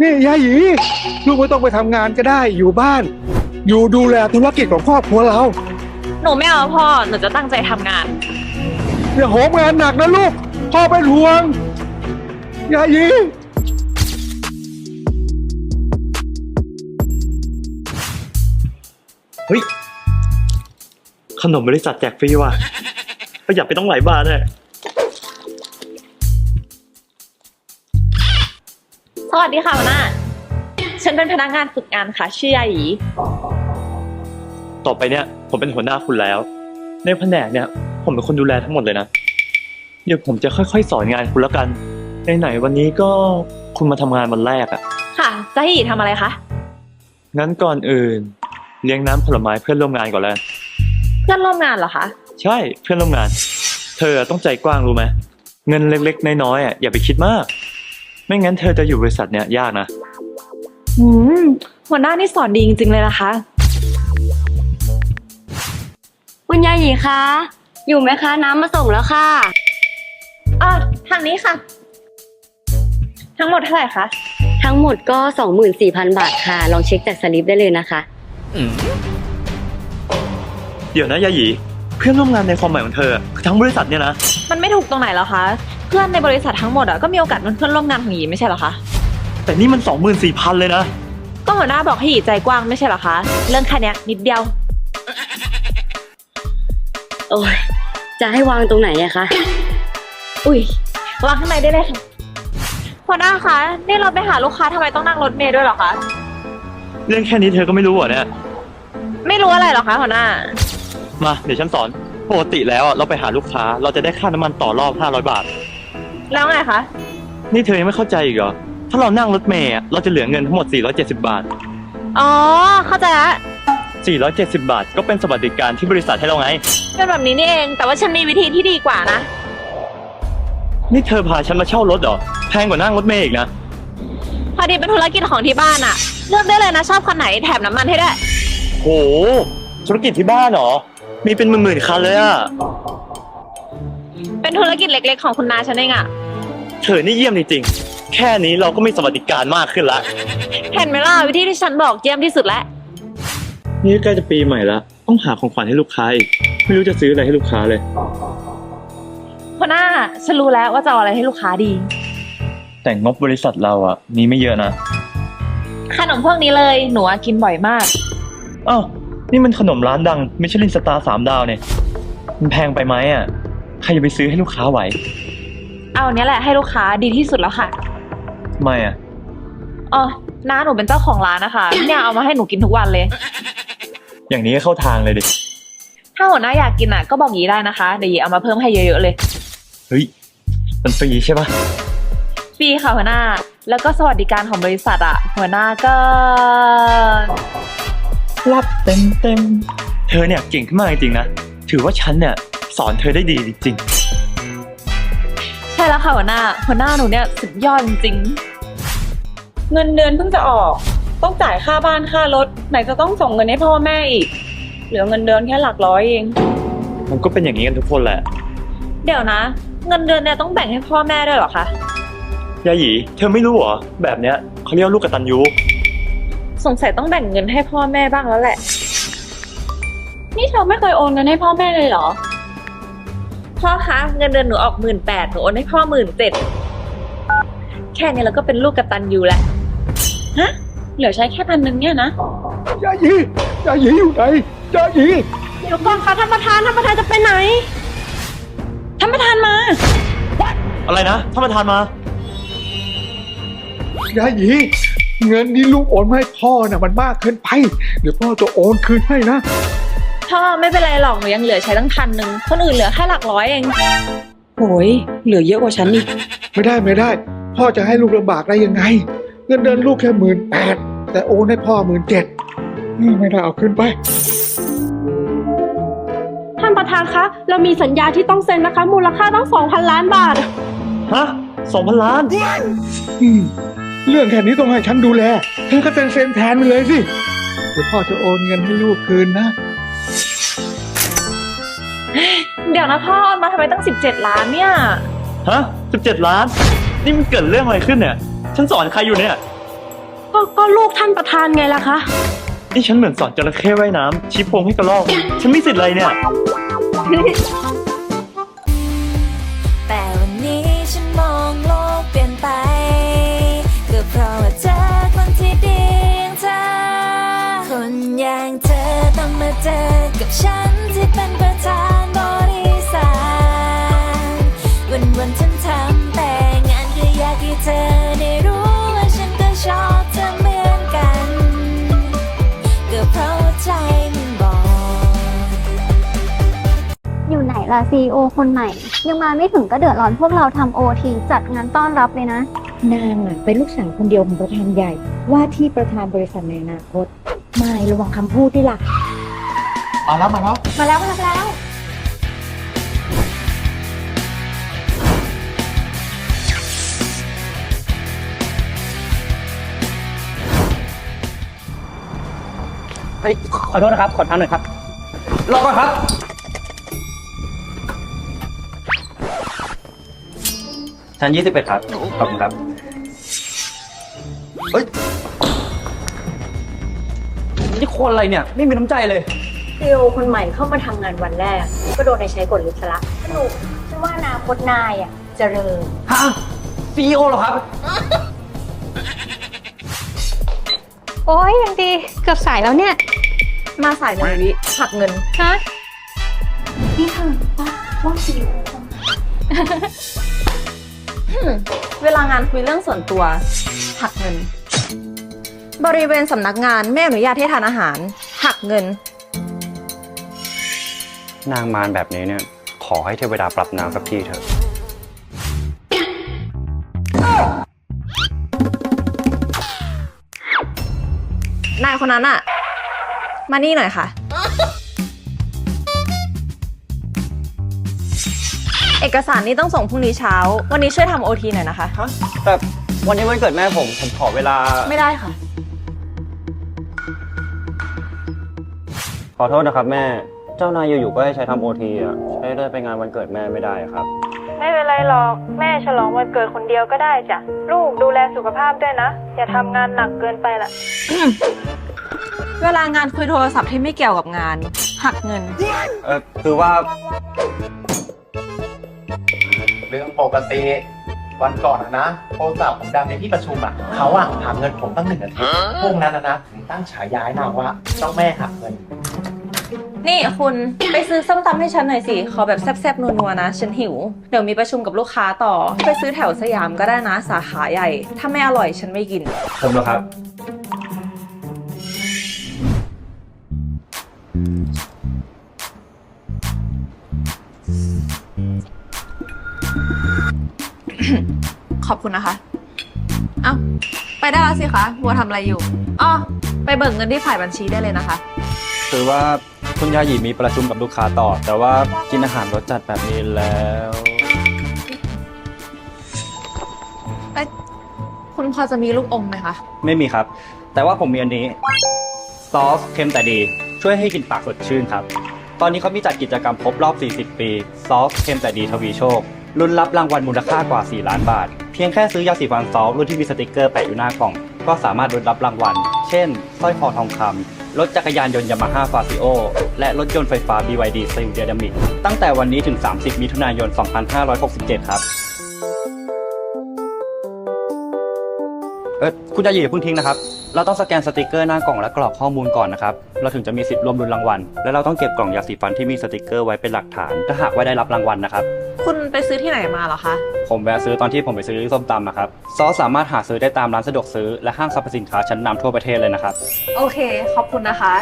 นี่ยายหยีลูกไม่ต้องไปทำงานก็ได้อยู่บ้าน อยู่ดูแลธุรกิจของครอบครัวเราหนูไม่เอาพ่อ หนูจะตั้งใจทำงาน อย่าโหมงานหนักนะลูก พ่อเป็นห่วงยายหยีเฮ้ย ขนมบริษัทแจกฟรีว่ะประหยัดไปต้องหลายบาทเลย สวัสดีค่ะหัวหน้า ฉันเป็นพนักงานฝึกงานค่ะ ชื่อยาหยีต่อไปเนี่ย ผมเป็นหัวหน้าคุณแล้ว ในแผนกเนี่ย ผมเป็นคนดูแลทั้งหมดเลยนะ เดี๋ยวผมจะค่อยๆ สอนงานคุณแล้วกันไหนๆวันนี้ก็คุณมาทำงานวันแรกอะค่ะจะให้หยีทำอะไรคะ งั้นก่อนอื่น เลี้ยงน้ำผลไม้เพื่อนร่วมงานก่อนแล้วกันเพื่อนร่วมงานเหรอคะ ใช่เพื่อนร่วมงาน เธอต้องใจกว้างรู้ไหมเงินเล็กๆน้อยๆอะอย่าไปคิดมาก ไม่งั้นเธอจะอยู่บริษัทเนี่ยยากนะ อืมหัวหน้านี่สอนดีจริงๆเลยนะคะ คุณยายหยีคะ อยู่ไหมคะ น้ำมาส่งแล้วค่ะอะทางนี้ค่ะ ทั้งหมดเท่าไหร่คะ ทั้งหมดก็ 24,000 บาทค่ะ ลองเช็คจากสลิปได้เลยนะคะ เดี๋ยวนะยาหยีเพื่อนร่วมงานในความหมายของเธอคือทั้งบริษัทเนี่ยนะ มันไม่ถูกตรงไหนเหรอคะ เพื่อนในบริษัททั้งหมดอะก็มีโอกาสเป็นเพื่อนร่วมงานของหยีไม่ใช่เหรอคะ แต่นี่มันสองหมื่นสี่พันเลยนะ ก็หัวหน้าบอกให้หยีใจกว้างไม่ใช่เหรอคะ เรื่องแค่เนี้ยนิดเดียว โอ้ยจะให้วางตรงไหนอะคะ อุ้ยวางข้างในได้เลยค่ะหัวหน้าคะนี่เราไปหาลูกค้าทำไมต้องนั่งรถเมล์ด้วยเหรอคะ เรื่องแค่นี้เธอก็ไม่รู้เหรอเนี่ย ไม่รู้อะไรเหรอคะหัวหน้า มา เดี๋ยวฉันสอน ปกติแล้วอะเราไปหาลูกค้า เราจะได้ค่าน้ำมันต่อรอบ 500 บาท แล้วไงคะนี่เธอยังไม่เข้าใจอีกเหรอ ถ้าเรานั่งรถเมล์อะเราจะเหลือเงินทั้งหมด 470 บาท อ๋อเข้าใจละ470 บาท ก็เป็นสวัสดิการที่บริษัทให้เราไง เป็นแบบนี้นี่เอง แต่ว่าฉันมีวิธีที่ดีกว่านะ นี่เธอพาฉันมาเช่ารถเหรอ แพงกว่านั่งรถเมล์อีกนะ พอดีเป็นธุรกิจของที่บ้านอะเลือกได้เลยนะชอบคันไหนแถมน้ำมันให้ด้วยโห ธุรกิจที่บ้านเหรอ มีเป็นหมื่นๆคันเลยอะเป็นธุรกิจเล็ก ๆ ของคุณนาฉันเองอะ เธอนี่เยี่ยมจริงๆ แค่นี้เราก็มีสวัสดิการมากขึ้นละ เห็นไหมล่ะวิธีที่ฉันบอกเยี่ยมที่สุดแล้วนี่ใกล้จะปีใหม่ละต้องหาของขวัญให้ลูกค้าอีก ไม่รู้จะซื้ออะไรให้ลูกค้าเลย หัวหน้าฉันรู้แล้วว่าจะเอาอะไรให้ลูกค้าดี แต่งบบริษัทเราอะมีไม่เยอะนะขนมพวกนี้เลยหนูอะกินบ่อยมาก อ้าวนี่มันขนมร้านดังมิชลินสตาร์สามดาวเนี่ยมันแพงไปไหมอะใครจะไปซื้อให้ลูกค้าไหว เอาอันเนี้ยแหละให้ลูกค้าดีที่สุดแล้วค่ะทำไมอะอ๋อน้าหนูเป็นเจ้าของร้านนะคะเนี่ยเอามาให้หนูกินทุกวันเลย อย่างนี้ก็เข้าทางเลยดิ ถ้าหัวหน้าอยากกินอะก็บอกหยีได้นะคะเดี๋ยวหยีเอามาเพิ่มให้เยอะๆเลยเฮ้ย มันฟรีใช่ปะฟรีค่ะหัวหน้า แล้วก็สวัสดิการของบริษัทอะ หัวหน้าก็รับเต็มเต็มๆเธอเนี่ยเก่งขึ้นมากจริงๆนะ ถือว่าฉันเนี่ยสอนเธอได้ดีจริง ใช่แล้วค่ะหัวหน้า หัวหน้าหนูเนี่ยสุดยอดจริงเงินเดือนเพิ่งจะออก ต้องจ่ายค่าบ้านค่ารถ ไหนจะต้องส่งเงินให้พ่อแม่อีก เหลือเงินเดือนแค่หลักร้อยเองๆมันก็เป็นอย่างนี้กันทุกคนแหละ เดี๋ยวนะ เงินเดือนเนี่ยต้องแบ่งให้พ่อแม่ด้วยเหรอคะ ยาหยี เธอไม่รู้เหรอ แบบเนี้ยเขาเรียกว่าลูกกตัญญูสงสัยต้องแบ่งเงินให้พ่อแม่บ้างแล้วแหละ นี่เธอไม่เคยโอนเงินให้พ่อแม่เลยเหรอ พ่อคะเงินเดือนหนูออกหมื่นแปดหนูโอนให้พ่อหมื่นเจ็ดแค่นี้เราก็เป็นลูกกตัญญูแล้วฮะเหลือใช้แค่พันหนึ่งเนี่ยนะยายหยียายหยีอยู่ไหนยายหยีเดี๋ยวก่อนค่ะท่านประธานท่านประธานจะไปไหนท่านประธานมา อะไรนะท่านประธานมายายหยีเงินที่ลูกโอนมาให้พ่อน่ะมันมากเกินไป เดี๋ยวพ่อจะโอนคืนให้นะ พ่อไม่เป็นไรหรอกหนูยังเหลือใช้ตั้งพันหนึ่งคนอื่นเหลือแค่หลักร้อยเองโหยเหลือเยอะกว่าฉันอีก ไม่ได้ไม่ได้ พ่อจะให้ลูกลำบากได้ยังไง เงินเดือนลูกแค่หมื่นแปดแต่โอนให้พ่อหมื่นเจ็ดไม่ได้เอาขึ้นไป ท่านประธานคะ เรามีสัญญาที่ต้องเซ็นนะคะ มูลค่าตั้ง2,000ล้านบาท ฮะสองพันล้าน อืมเรื่องแค่นี้ต้องให้ฉันดูแลเธอก็เซ็นเซ็นแทนไปเลยสิเดี๋ยวพ่อจะโอนเงินให้ลูกคืนนะ เดี๋ยวนะพ่อโอนมาทำไมตั้งสิบเจ็ดล้านเนี่ย ฮะสิบเจ็ดล้าน นี่มันเกิดเรื่องอะไรขึ้นเนี่ย ฉันสอนใครอยู่เนี่ย ก็ก็ลูกท่านประธานไงล่ะคะ นี่ฉันเหมือนสอนจระเข้ว่ายน้ำชี้โพรงให้กระรอก ฉันไม่สิทธิ์อะไรเนี่ย แต่วันนี้ฉันมองโลกเปลี่ยนไปก็เพราะว่าเจอคนที่ดีอย่างเธอ คนอย่างเธอต้องมาเจอกับฉันที่เป็น ล่ะซีโอคนใหม่ ยังมาไม่ถึงก็เดือดร้อนพวกเราทำโอทีจัดงานต้อนรับเลยนะ นางอะเป็นลูกสาวคนเดียวของประธานใหญ่ ว่าที่ประธานบริษัทในอนาคต ไม่ระวังคำพูดด้วยล่ะ มาแล้วมาแล้วมาแล้วมาแล้วเฮ้ยขอโทษนะครับ ขอทางหน่อยครับ รอก่อนครับ ชั้นยี่สิบเอ็ดครับ ขอบคุณครับ เฮ้ย นี่คนอะไรเนี่ย ไม่มีน้ำใจเลยซีโอคนใหม่เข้ามาทำงานวันแรก ก็โดนในใช้กดลิฟต์ซะละสนุกฉันว่าอนาคตนายอะเจริญ ฮะซีโอเหรอครับ โอ้ยยังดี เกือบสายแล้วเนี่ย มาสายหนึ่งวิหักเงิน ฮะ นี่เธอป้าว่าซีโอ เวลางานคุยเรื่องส่วนตัวหักเงิน บริเวณสำนักงานไม่อนุญาตให้ทานอาหาร หักเงิน นางมารแบบนี้เนี่ย ขอให้เทวดาปรับนางสักทีเถอะ นายคนนั้นอะมานี่หน่อยค่ะ เอกสารนี้ต้องส่งพรุ่งนี้เช้า วันนี้ช่วยทำโอทีหน่อยนะคะแต่วันนี้วันเกิดแม่ผม ผมขอเวลา ไม่ได้ค่ะ ขอโทษนะครับแม่ เจ้านายอยู่ๆก็ให้ใช้ทำโอทีอะ ใช้เลยไปงานวันเกิดแม่ไม่ได้ครับ ไม่เป็นไรหรอก แม่ฉลองวันเกิดคนเดียวก็ได้จ้ะ ลูกดูแลสุขภาพด้วยนะ อย่าทำงานหนักเกินไปละ เวลางานคุยโทรศัพท์ที่ไม่เกี่ยวกับงาน หักเงิน เออคือว่าเรื่องปกติวันก่อนอะนะโทรศัพท์ผมดังในที่ประชุมอะเขาอะหักเงินผมตั้งหนึ่งอาทิตย์พวกนั้นนะนะผมตั้งฉายาให้นางว่าเจ้าแม่หักเงิน นี่คุณไปซื้อส้มตำให้ฉันหน่อยสิ ขอแบบแซ่บๆนัวๆนะ ฉันหิว เดี๋ยวมีประชุมกับลูกค้าต่อ ไปซื้อแถวสยามก็ได้นะ สาขาใหญ่ ถ้าไม่อร่อยฉันไม่กิน ผมเหรอครับ ขอบคุณนะคะ เอ้า ไปได้แล้วสิคะวัวทำอะไรอยู่อ๋อไปเบิกเงินที่ฝ่ายบัญชีได้เลยนะคะ คือว่าคุณยาหยีมีประชุมกับลูกค้าต่อ แต่ว่ากินอาหารรสจัดแบบนี้แล้วคุณพอจะมีลูกอมไหมคะ ไม่มีครับ แต่ว่าผมมีอันนี้ซอสเค็มแต่ดี ช่วยให้กลินปากสดชื่นครับ ตอนนี้เขามีจัดกิจกรรมครบรอบ 40 ปีซอสเค็มแต่ดีทวีโชค รุ่นรับรางวัลมูลค่ากว่า 4 ล้านบาท เพียงแค่ซื้อยาสีฟันซอสรุ่นที่มีสติกเกอร์แปะอยู่หน้ากล่อง ก็สามารถรุ่นรับรางวัล เช่นสร้อยคอทองคำรถจักรยานยนต์ยามาฮ่าฟาซิโอและรถยนต์ไฟฟ้า BYD ซิลเดียดามิกตั้งแต่วันนี้ถึง 30 มิถุนายน 2567 ครับเออคุณยายีอย่าเพิ่งทิ้งนะครับ เราต้องสแกนสติกเกอร์หน้ากล่องและกรอกข้อมูลก่อนนะครับ เราถึงจะมีสิทธิ์ร่วมรุนรางวัล และเราต้องเก็บกล่องยาสีฟันที่มีสติกเกอร์ไว้เป็นหลักฐาน ถ้าหากว่าได้รับรางวัลนะครับ คุณไปซื้อที่ไหนมาเหรอคะ ผมแวะซื้อตอนที่ผมไปซื้อส้มตำนะครับ ซอสสามารถหาซื้อได้ตามร้านสะดวกซื้อและห้างสรรพสินค้าชั้นนำทั่วประเทศเลยนะครับ โอเค ขอบคุณนะคะ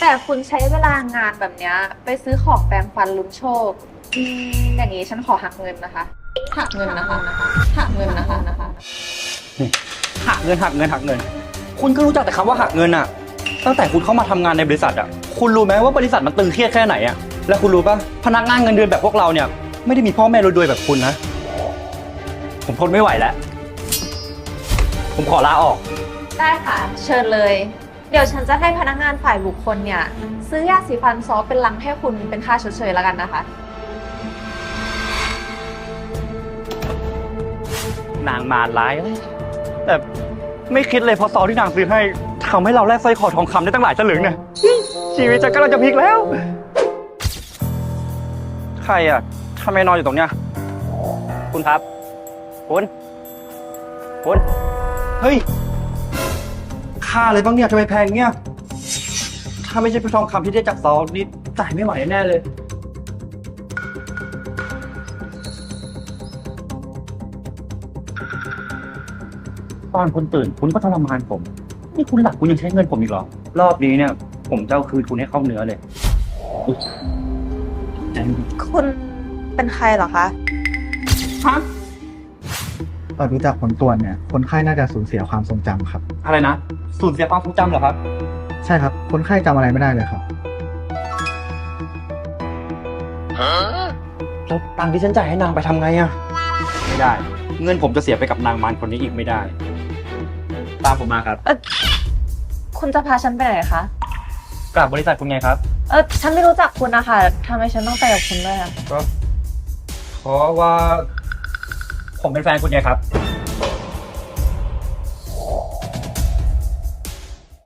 แต่คุณใช้เวลางานแบบเนี้ยไปซื้อของแปรงฟันลุ้นโชคอืมอย่างนี้ฉันขอหักเงินนะคะ หักเงินนะคะหักเงินนะคะนะคะ หักเงินหักเงินหักเงิน คุณก็รู้จักแต่คำว่าหักเงินอะตั้งแต่คุณเข้ามาทำงานในบริษัทอะคุณรู้ไหมว่าบริษัทมันตึงเครียดแค่ไหนอะและคุณรู้ปะพนักงานเงินเดือนแบบพวกเราเนี่ย ไม่ได้มีพ่อแม่รวยๆแบบคุณนะ ผมทนไม่ไหวแล้ว ผมขอลาออก ได้ค่ะ เชิญเลย เดี๋ยวฉันจะให้พนักงานฝ่ายบุคคลเนี่ย ซื้อยาสีฟันซอฟเป็นลังให้คุณเป็นค่าชดเชยแล้วกันนะคะ นางมารร้ายเอ้ยแต่ไม่คิดเลยเพราะซองที่นางซื้อให้ทำให้เราแลกสร้อยคอทองคำได้ตั้งหลายสลึงเนี่ยชีวิตจะกำลังจะพลิกแล้ว ใครอะ ทำไมนอนอยู่ตรงเนี้ย คุณครับ คุณ คุณ เฮ้ย ค่าอะไรบ้างเนี่ยทำไมแพงเนี่ย ถ้าไม่ใช่ทองคำที่ได้จากซองนี่จ่ายไม่ไหวแน่เลย ตอนคุณตื่นคุณก็ทรมานผม นี่คุณหลับคุณยังใช้เงินผมอีกเหรอ รอบนี้เนี่ย ผมจะเอาคืนคุณให้เข้าเนื้อเลยอุ๊ยคุณ เป็นใครเหรอคะตอนรู้จักผลตรวจเนี่ย คนไข้น่าจะสูญเสียความทรงจำครับ อะไรนะสูญเสียความทรงจำเหรอครับ ใช่ครับ คนไข้จำอะไรไม่ได้เลยครับ แล้วตังค์ที่ฉันจ่ายให้นางไปทำไงอะไม่ได้ เงินผมจะเสียไปกับนางมารคนนี้อีกไม่ได้ ตามผมมาครับ คุณจะพาฉันไปไหนคะ กลับบริษัทคุณไงครับ เออฉันไม่รู้จักคุณนะคะทำไมฉันต้องไปกับคุณด้วยอะก็ เพราะว่า ผมเป็นแฟนคุณไงครับ